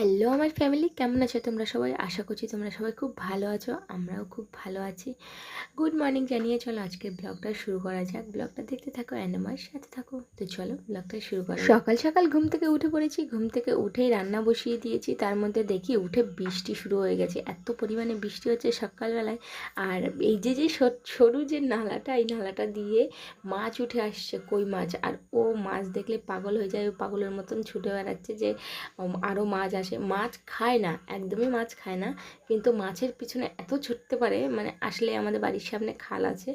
Hello আমার family কেমন আছো তোমরা সবাই? আশা করছি তোমরা সবাই খুব ভালো আছো, আমরাও খুব ভালো আছি। গুড মর্নিং জানিয়ে চলো আজকের ব্লগটা শুরু করা যাক। ব্লগটা দেখতে থাকো অ্যান্ড আমার সাথে থাকো। তো চলো ব্লগটা শুরু করা। সকাল সকাল ঘুম থেকে উঠে পড়েছি। ঘুম থেকে উঠেই রান্না বসিয়ে দিয়েছি। তার মধ্যে দেখি উঠে বৃষ্টি শুরু হয়ে গেছে। এত পরিমাণে বৃষ্টি হচ্ছে সকালবেলায়। আর এই যে যে সর- সরু যে নালাটা, এই নালাটা দিয়ে মাছ উঠে আসছে, কই মাছ? আর ও মাছ দেখলে পাগল হয়ে যায়। ও পাগলের মতন ছুটে বেড়াচ্ছে যে আরও মাছ আসে। মাছ খায় না, একদমই মাছ খায় না। কিন্তু মাছের পিছনে এত ছুটতে পারে মানে আসলে আমাদের বাড়ির সামনে খাল আছে,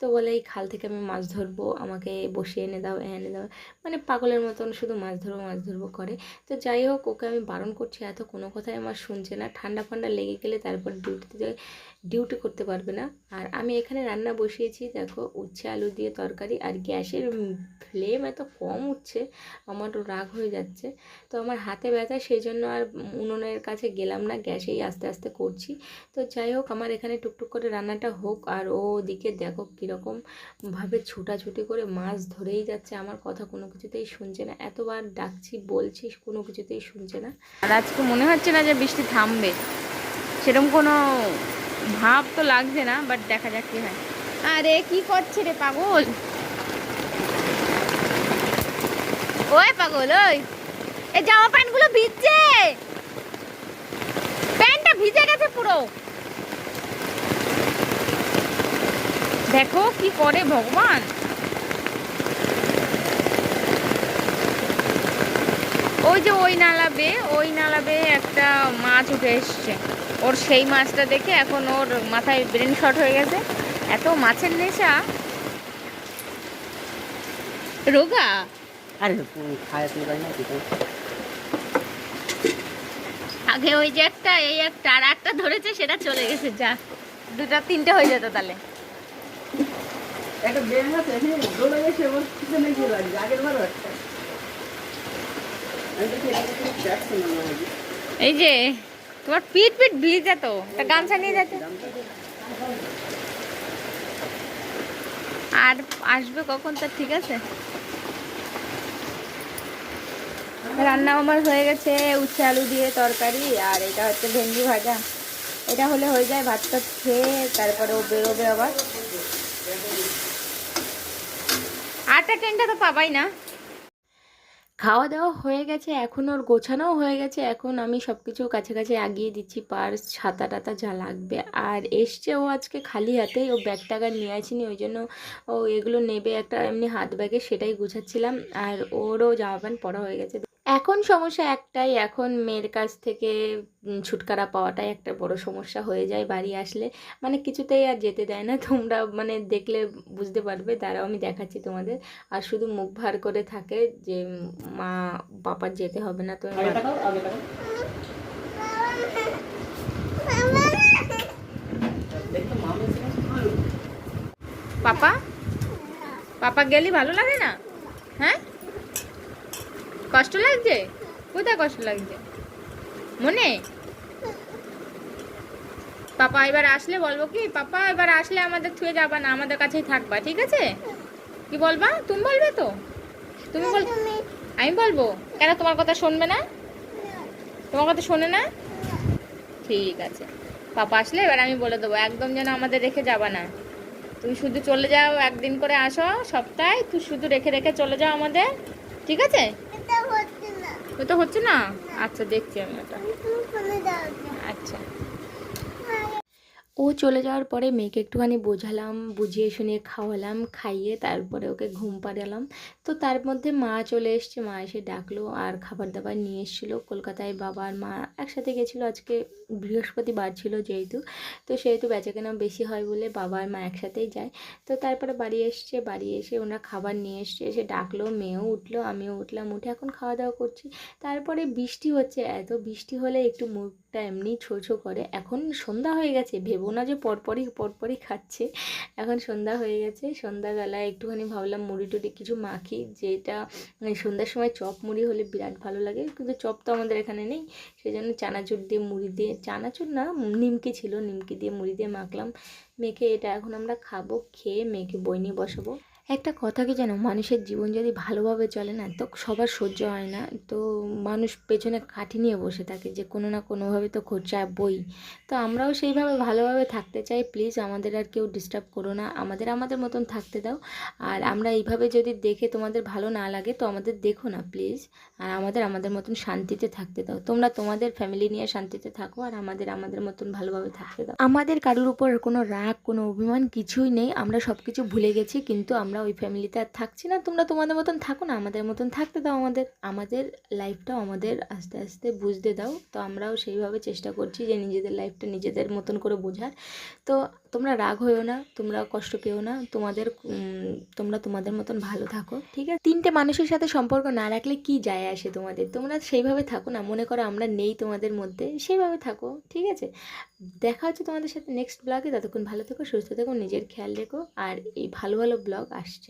তো বলে এই খাল থেকে আমি মাছ ধরবো, আমাকে বসিয়ে এনে দাও এনে দাও। মানে পাগলের মতন শুধু মাছ ধরবো মাছ ধরবো করে। তো যাই হোক, ওকে আমি বারণ করছি, এত কোনো কথাই আমার শুনছে না। ঠান্ডা ফান্ডা লেগে গেলে তারপর ডিউটিতে ডিউটি করতে পারবে না। আর আমি এখানে রান্না বসিয়েছি, দেখো, উচ্ছে, আলু দিয়ে তরকারি আর গ্যাসের ফ্লেম এত কম উঠছে আমার রাগ হয়ে যাচ্ছে। তো আমার হাতে ব্যথা সেই জন্য আর উনুনের কাছে গেলাম না, গ্যাসেই আস্তে আস্তে করছি। তো যাই হোক, আমার এখানে টুকটুক করে রান্নাটা হোক আর ও ওদিকে দেখো কীরকম ভাবে ছুটাছুটি করে মাছ ধরেই যাচ্ছে। আমার কথা কোনো কিছুতেই শুনছে না। এতবার ডাকছি, বলছি, কোনো কিছুতেই শুনছে না। আর আজকে মনে হচ্ছে না যে বৃষ্টি থামবে। সেরকম কোনো ভাব তো লাগছে না বাট দেখা যাক কি হয়। আরে, কি করছে রে পাগল? ওই পাগল, ওই। এই জামা প্যান্টগুলো ভিজছে। প্যান্টটা ভিজে গেছে পুরো। দেখো কি করে ভগবান। ওই যে ওই নালাবে ওই নালাবে একটা মাছ উঠে এসছে। ওর সেই মাছটা দেখে এখন ওর মাথায় ব্রেন শট হয়ে গেছে। এত মাছের নেশা। রোগা? আরে খায় আগে ওই যে একটা এই একটা আর একটা ধরেছে সেটা চলে গেছে যা। দুটা তিনটে হয়ে যেত তাহলে। এই যে তোমার পিঠ পিঠ ভিজে তো তা গামছা নিয়ে যাচ্ছে আর আসবে কখন তা ঠিক আছে? রান্না আমার হয়ে গেছে, উচ্ছে আলু দিয়ে তরকারি, আর এটা হচ্ছে ভেন্ডি ভাজা। এটা হলে হয়ে যায় ভাতটা খেয়ে তারপরে ও বেরোবে আবার। আটটা ট্রেনটা তো পাবাই না। খাওয়া দাওয়া হয়ে গেছে, এখন ওর গোছানোও হয়ে গেছে, এখন আমি সব কিছু কাছাকাছি আগিয়ে দিচ্ছি পার্স ছাতা টাতা যা লাগবে। আর এসছে ও আজকে খালি হাতেই ও ব্যাগ টাকা নিয়ে আসেনি, ওই জন্য ও এগুলো নেবে একটা, এমনি হাত ব্যাগে সেটাই গুছাচ্ছিলাম, আর ওরও জামা প্যান্ট পরা হয়ে গেছে। এখন সমস্যা একটাই এখন মেয়ের কাছ থেকে ছুটকারা পাওয়াটাই একটা বড় সমস্যা হয়ে যায় বাড়ি আসলে। মানে কিছুতেই আর যেতে দেয় না। তোমরা মানে দেখলে বুঝতে পারবে। দাঁড়াও আমি দেখাচ্ছি তোমাদের। আর শুধু মুখ ভার করে থাকে যে মা বাবার যেতে হবে না তো পাপা? পাপা গেলি ভালো লাগে না? হ্যাঁ? কষ্ট লাগছে? কোথায় কষ্ট লাগছে? মনে? পাপা এবার আসলে বলব কি? পাপা এবার আসলে আমাদের থুয়ে যাবা না, আমাদের কাছেই থাকবা, ঠিক আছে? কি বলবা? তুমি বলবে তো? তুমি বল আমি বলব? কেন তোমার কথা শুনবে না? তোমার কথা শোনে না? ঠিক আছে। পাপা আসলে এবার আমি বলে দেবো, একদম যেন আমাদের রেখে যাবা না। তুমি শুধু চলে যাও, একদিন করে আসো সপ্তাহে, তুই শুধু রেখে রেখে চলে যাও আমাদের, ঠিক আছে? ওটা হচ্ছে না? আচ্ছা দেখছি আমি ওটা। ও চলে যাওয়ার পরে মেয়েকে একটুখানি বোঝালাম, বুঝিয়ে শুনিয়ে খাওয়ালাম, খাইয়ে তারপরে ওকে ঘুম পাড়ালাম। তো তার মধ্যে মা চলে এসছে, মা এসে ডাকলো আর খাবার দাবার নিয়ে এসেছিল। কলকাতায় বাবা আর মা একসাথে গেছিল, আজকে বৃহস্পতিবার ছিল যেহেতু। তো সেহেতু বেচাকেনা বেশি হয় বলে বাবা আর মা একসাথেই যায়। তো তারপরে বাড়ি এসছে, বাড়ি এসে ওনারা খাবার নিয়ে এসছে, এসে ডাকলো, মেয়েও উঠল, আমিও উঠলাম, উঠে এখন খাওয়া দাওয়া করছি। তারপরে বৃষ্টি হচ্ছে, এত বৃষ্টি হলে একটু মুখটা এমনি ছো ছো করে। এখন সন্ধ্যা হয়ে গেছে, ভেবো না যে পরপরই পরপরই খাচ্ছে, এখন সন্ধ্যা হয়ে গেছে। সন্ধ্যাবেলায় একটুখানি ভাবলাম মুড়ি টুড়ি কিছু মাখি, যেটা মানে সন্ধ্যার সময় চপ মুড়ি হলে বিরাট ভালো লাগে, কিন্তু চপ তো আমাদের এখানে নেই। সেই জন্য চানাচুর দিয়ে মুড়ি দিয়ে, চানাচুর না, নিমকি ছিল, নিমকি দিয়ে মুড়ি দিয়ে মাখলাম। মেখে এটা এখন আমরা খাব, খেয়ে মেখে বই নিয়ে বসাবো। একটা কথা কি জানো? মানুষের জীবন যদি ভালোভাবে চলে না, তো সবার সহ্য হয় না। তো মানুষ পেছনে কাঠি নিয়ে বসে থাকে যে, কোনো না কোনোভাবে তো খরচা বই তো আমরাও সেইভাবে ভালোভাবে থাকতে চাই। প্লিজ আমাদের আর কেউ ডিস্টার্ব করো না। আমাদের আমাদের মতন থাকতে দাও। আর আমরা এইভাবে যদি দেখে তোমাদের ভালো না লাগে, তো আমাদের দেখো না প্লিজ আর আমাদের আমাদের মতন শান্তিতে থাকতে দাও। তোমরা তোমাদের ফ্যামিলি নিয়ে শান্তিতে থাকো আর আমাদের আমাদের মতন ভালোভাবে থাকতে দাও। আমাদের কারোর উপর কোনো রাগ, কোনো অভিমান কিছুই নেই। আমরা সব কিছু ভুলে গেছি, কিন্তু আমরা ওই ফ্যামিলিতে আর থাকছি না। তোমরা তোমাদের মতন থাকো না, আমাদের মতন থাকতে দাও আমাদের। আমাদের লাইফটাও আমাদের আস্তে আস্তে বুঝতে দাও। তো আমরাও সেইভাবে চেষ্টা করছি যে নিজেদের লাইফটা নিজেদের মতন করে বোঝার। তো তোমরা রাগ হয়েও না, তোমরা কষ্ট পেও না, তোমাদের তোমরা তোমাদের মতন ভালো থাকো, ঠিক আছে? তিনটে মানুষের সাথে সম্পর্ক না রাখলে কি যায় আসে তোমাদের? তোমরা সেইভাবে থাকো না, মনে করো আমরা নেই তোমাদের মধ্যে, সেইভাবে থাকো, ঠিক আছে? দেখা হচ্ছে তোমাদের সাথে নেক্সট ব্লগে ততক্ষণ ভালো থেকো, সুস্থ থেকো, নিজের খেয়াল রেখো, আর এই ভালো ভালো ব্লগ আসছে।